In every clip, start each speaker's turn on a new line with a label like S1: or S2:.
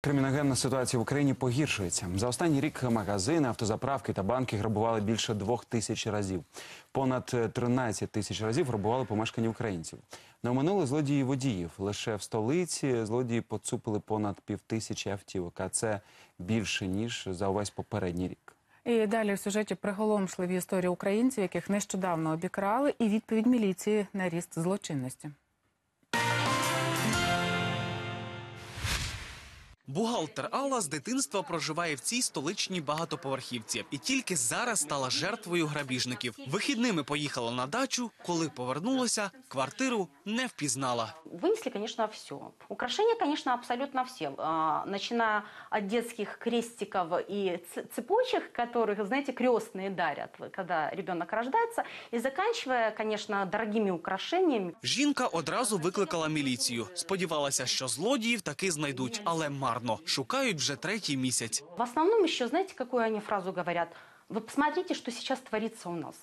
S1: Криміногенна ситуація в Україні погіршується. За останній рік магазини, автозаправки та банки грабували більше двох тисяч разів. Понад е, 13 тисяч разів грабували помешкання українців. Не оминули злодії водіїв. Лише в столиці злодії поцупили понад півтисячі автівок, а це більше ніж за увесь попередній рік.
S2: І далі в сюжеті приголомшливі історії українців, яких нещодавно обікрали, і відповідь міліції на ріст злочинності.
S3: Бухгалтер Алла з дитинства проживає в цій столичній багатоповерхівці і тільки зараз стала жертвою грабіжників. Вихідними поїхала на дачу. Коли повернулася, квартиру не впізнала.
S4: Вынесли, конечно, все. Украшения, конечно, абсолютно все. А, Начиная от детских крестиков и ц- цепочек, которых, знаете, крестные дарят, когда ребенок рождается, и заканчивая, конечно, дорогими украшениями.
S3: Жінка одразу викликала міліцію. Сподівалася, що злодіїв таки знайдуть, але марно шукають вже третій місяць.
S4: В основном еще, знаете, какую они фразу говорят? Вы посмотрите, что сейчас творится у нас.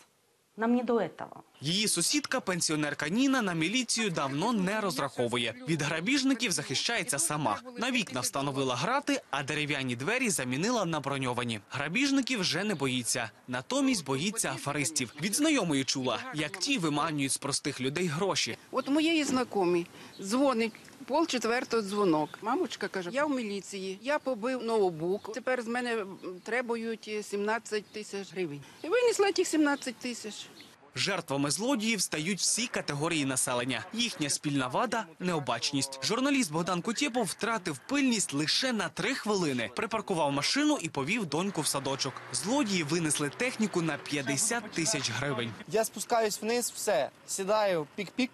S4: Нам не до этого.
S3: Її сусідка, пенсіонерка Ніна, на міліцію давно не розраховує. Від грабіжників захищається сама. На вікна встановила грати, а дерев'яні двері замінила на броньовані. Грабіжників вже не боїться. Натомість боїться афаристів. Від знайомої чула, як ті виманюють з простих людей гроші.
S5: От моєї знакомі дзвонить. Пол четвертого дзвонок. Мамочка каже: я в міліції, я побив ноутбук. Тепер з мене требують 17 тисяч гривень. І винесла тих 17 тисяч.
S3: Жертвами злодіїв стають всі категорії населення. Їхня спільна вада необачність. Журналіст Богдан Кутєпов втратив пильність лише на три хвилини. Припаркував машину і повів доньку в садочок. Злодії винесли техніку на 50 тисяч гривень.
S6: Я спускаюсь вниз, все, сідаю, пік-пік,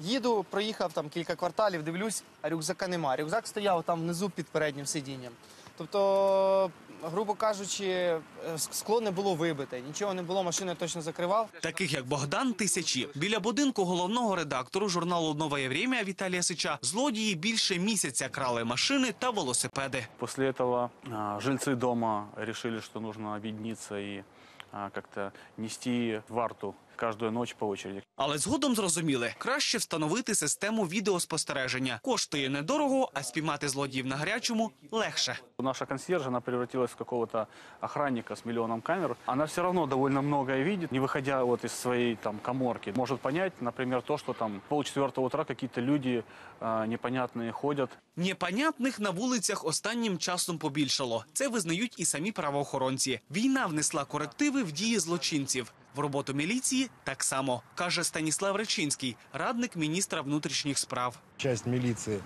S6: їду, проїхав там кілька кварталів, дивлюсь, а рюкзака нема. Рюкзак стояв там внизу під переднім сидінням. Тобто, грубо кажучи, е, скло не було вибите, нічого не було, машину я точно закривав.
S3: Таких як Богдан тисячі. Біля будинку головного редактору журналу «Нове Время» Віталія Сича злодії більше місяця крали машини та велосипеди.
S7: После этого а, жильцы дома решили, что нужно объединиться и а, как-то нести варту каждую ночь по очереди.
S3: Але згодом зрозуміли, краще встановити систему відеоспостереження. Коштує недорого, а спіймати злодіїв на гарячому легше.
S7: Наша консьержа, она превратилась в какого-то охранника с миллионом камер. Она все равно довольно многое видит, не выходя вот из своей там коморки. Может понять, например, то, что там полчетвертого утра какие-то люди а, непонятные ходят.
S3: Непонятних на вулицях останнім часом побільшало. Це визнають і самі правоохоронці. Війна внесла корективи в дії злочинців. В роботу міліції так само каже Станіслав Речинський, радник міністра внутрішніх справ.
S8: Часть милиции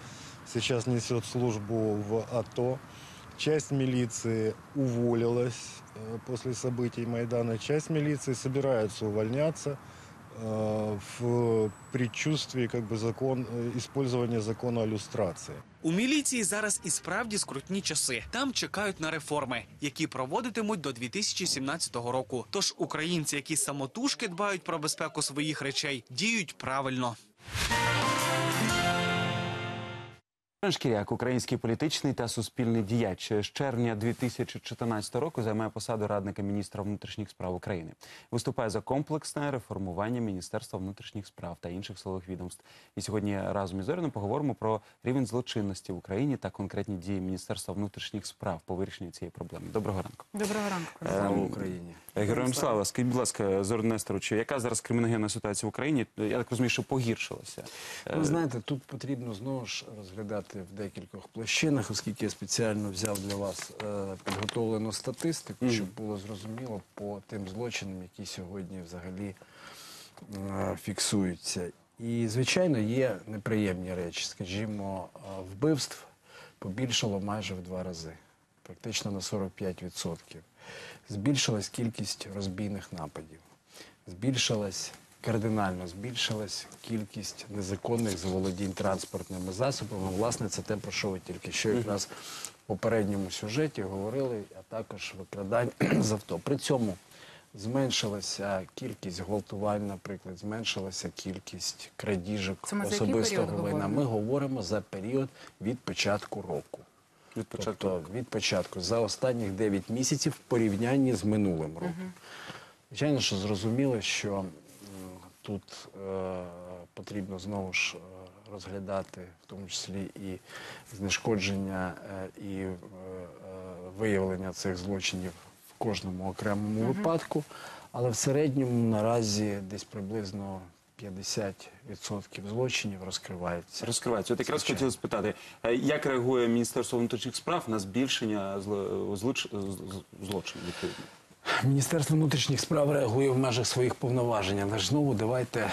S8: сейчас несет службу в АТО. Часть милиции уволилась э, после событий Майдана. Часть милиции собирается увольняться э, в предчувствии как бы закон, э, использования закона о люстрации.
S3: У міліції зараз і справді скрутні часи. Там чекають на реформи, які проводитимуть до 2017 року. Тож українці, які самотужки дбають про безпеку своїх речей, діють правильно.
S1: Іван Шкіряк, український політичний та суспільний діяч, з червня 2014 року займає посаду радника міністра внутрішніх справ України. Виступає за комплексне реформування Міністерства внутрішніх справ та інших силових відомств. І сьогодні разом із Зоріним поговоримо про рівень злочинності в Україні та конкретні дії Міністерства внутрішніх справ по вирішенню цієї проблеми. Доброго ранку.
S2: Доброго ранку.
S1: Ем,
S9: Україні.
S1: Героям слава, скажіть, будь ласка, Зорин Несторовичу, яка зараз криміногенна ситуація в Україні? Я так розумію, що погіршилася. Е,
S9: Ви знаєте, тут потрібно знову ж розглядати в декількох площинах, оскільки я спеціально взяв для вас е, підготовлену статистику, щоб було зрозуміло по тим злочинам, які сьогодні взагалі е, фіксуються. І, звичайно, є неприємні речі. Скажімо, е, вбивств побільшало майже в два рази, практично на 45%. Збільшилась кількість розбійних нападів, збільшилась кардинально збільшилась кількість незаконних заволодінь транспортними засобами. Власне, це те, про що ви тільки що якраз в попередньому сюжеті говорили, а також викрадань з авто. При цьому зменшилася кількість гвалтувань, наприклад, зменшилася кількість крадіжок
S2: Це ми за який
S9: особистого
S2: період
S9: майна.
S2: говоримо?
S9: Ми говоримо за період від початку року.
S1: від початку.
S9: Тобто від початку за останніх 9 місяців в порівнянні з минулим роком. Звичайно, що зрозуміло, що тут е, потрібно знову ж е, розглядати, в тому числі і знешкодження е, і е, е, виявлення цих злочинів в кожному окремому випадку. Але в середньому наразі десь приблизно 50% злочинів розкривається.
S1: Розкривається. От якраз
S9: Звичайно.
S1: хотів спитати, е, як реагує Міністерство внутрішніх справ на збільшення зло- злоч- з- злочинів відповідно?
S9: Міністерство внутрішніх справ реагує в межах своїх повноважень. Але ж знову давайте, е,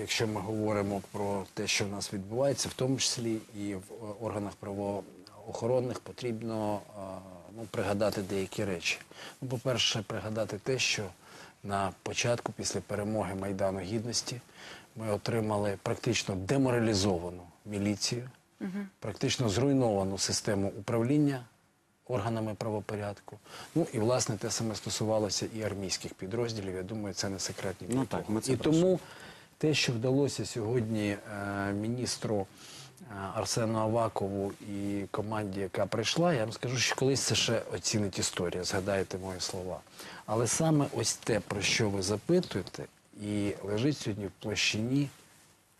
S9: якщо ми говоримо про те, що в нас відбувається, в тому числі і в е, органах правоохоронних, потрібно е, ну, пригадати деякі речі. Ну, по-перше, пригадати те, що на початку, після перемоги Майдану Гідності, ми отримали практично деморалізовану міліцію, практично зруйновану систему управління органами правопорядку. Ну і власне те саме стосувалося і армійських підрозділів. Я думаю, це не секретні
S1: Ну, так, ми це
S9: і
S1: бачимо.
S9: тому те, що вдалося сьогодні е, міністру е, Арсену Авакову і команді, яка прийшла, я вам скажу, що колись це ще оцінить історія. Згадайте мої слова. Але саме ось те, про що ви запитуєте, і лежить сьогодні в площині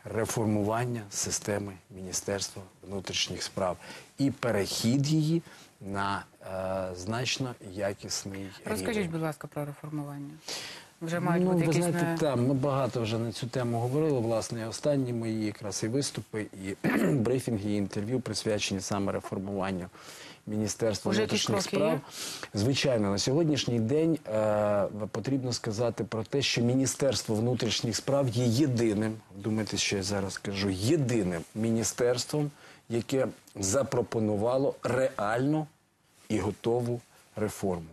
S9: реформування системи Міністерства внутрішніх справ і перехід її на е, значно якісний
S2: Розкажіть, будь ласка, про реформування. Вже мають
S9: ну,
S2: бути
S9: ви
S2: якісь
S9: знаєте, там ми багато вже на цю тему говорили. Власне, останні мої якраз і виступи, і брифінги, і інтерв'ю присвячені саме реформуванню Міністерства
S2: Уже
S9: внутрішніх
S2: кроки є?
S9: справ. Звичайно, на сьогоднішній день е, потрібно сказати про те, що Міністерство внутрішніх справ є єдиним, думайте, що я зараз кажу, єдиним міністерством, яке запропонувало реальну і готову реформу.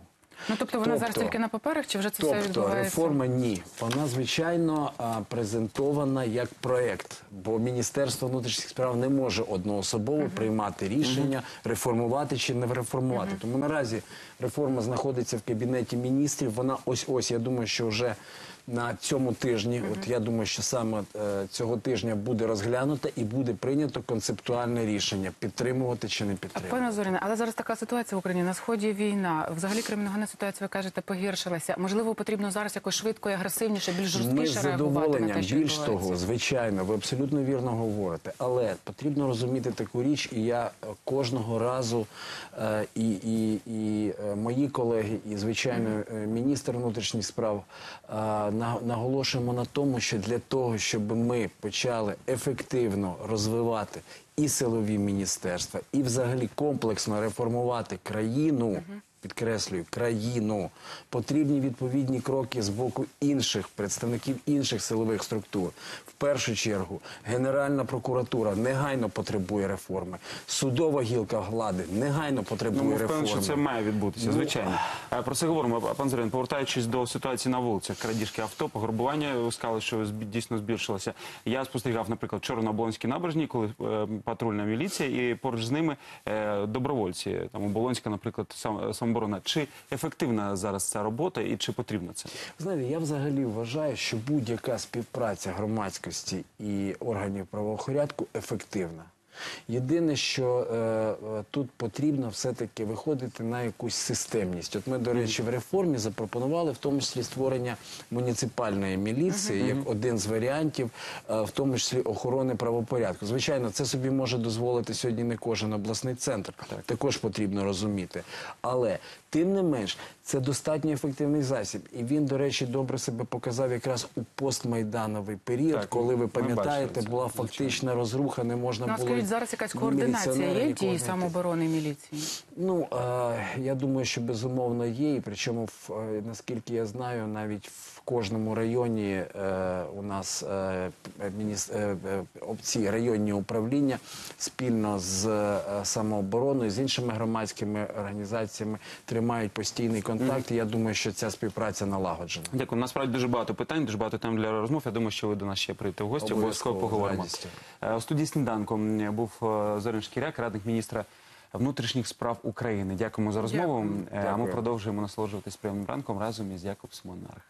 S2: Ну, тобто вона зараз
S9: Тобто-
S2: тільки на паперах, чи вже це все
S9: Тобто реформа ні. Вона звичайно презентована як проект, бо Міністерство внутрішніх справ не може одноособово приймати рішення, реформувати чи не реформувати. Тому наразі реформа знаходиться в кабінеті міністрів. Вона ось ось. Я думаю, що вже на цьому тижні, от я думаю, що саме е, цього тижня буде розглянуто і буде прийнято концептуальне рішення підтримувати чи не підтримувати.
S2: Пане Зоріне, але зараз така ситуація в Україні. На сході війна. Взагалі криміногенна ситуація, ви кажете, погіршилася. Можливо, потрібно зараз якось швидко і агресивніше, більш
S9: Ми
S2: жорсткіше реагувати на те, що
S9: більш того, звичайно, ви абсолютно вірно говорите. Але потрібно розуміти таку річ, і я е, кожного разу е, і, і, і мої колеги, і звичайно, міністр внутрішніх справ е, наголошуємо на тому, що для того, щоб ми почали ефективно розвивати і силові міністерства, і взагалі комплексно реформувати країну. Підкреслюю, країну потрібні відповідні кроки з боку інших представників інших силових структур. В першу чергу Генеральна прокуратура негайно потребує реформи. Судова гілка влади негайно
S1: Ну,
S9: потребує
S1: ми
S9: реформи.
S1: що це має відбутися,
S9: Ну,
S1: звичайно. Е, Про це говоримо. Пан Зорин, повертаючись до ситуації на вулицях, крадіжки авто, пограбування, ви сказали, що дійсно збільшилося. Я спостерігав, наприклад, вчора на Оболонській набережній, коли е, патрульна міліція, і поруч з ними е, добровольці, там Оболонська, наприклад, сам, самооборона. Чи ефективна зараз ця робота і чи потрібно це?
S9: Знаєте, я взагалі вважаю, що будь-яка співпраця громадськості і органів правоохорядку ефективна. Єдине, що е, е, тут потрібно все-таки виходити на якусь системність. От ми, до речі, в реформі запропонували в тому числі створення муніципальної міліції як один з варіантів, е, в тому числі охорони правопорядку. Звичайно, це собі може дозволити сьогодні не кожен обласний центр. Також потрібно розуміти. Але тим не менш, це достатньо ефективний засіб. І він, до речі, добре себе показав якраз у постмайдановий період,
S1: Так,
S9: коли ви пам'ятаєте, була фактична розруха, не можна
S2: Ну,
S9: було.
S2: Скажіть, зараз якась координація є дії самооборони і міліції?
S9: Ну е, я думаю, що безумовно є, і причому в, е, наскільки я знаю, навіть в кожному районі е, у нас е, мініс- е, е, об- ці районні управління спільно з е, самообороною, з іншими громадськими організаціями тримають постійний контакт. І я думаю, що ця співпраця налагоджена.
S1: Дякую. Насправді дуже багато питань, дуже багато тем для розмов. Я думаю, що ви до нас ще прийдете в гості. Обов'язково поговоримо.
S9: радістю.
S1: Е, У студії сніданком був е, Зорин Шкіряк, радник міністра внутрішніх справ України. Дякуємо за розмову.
S2: Дякую.
S1: Е, А ми
S9: Дякую.
S1: продовжуємо насолоджуватись прямим ранком разом із Якоб Монарх.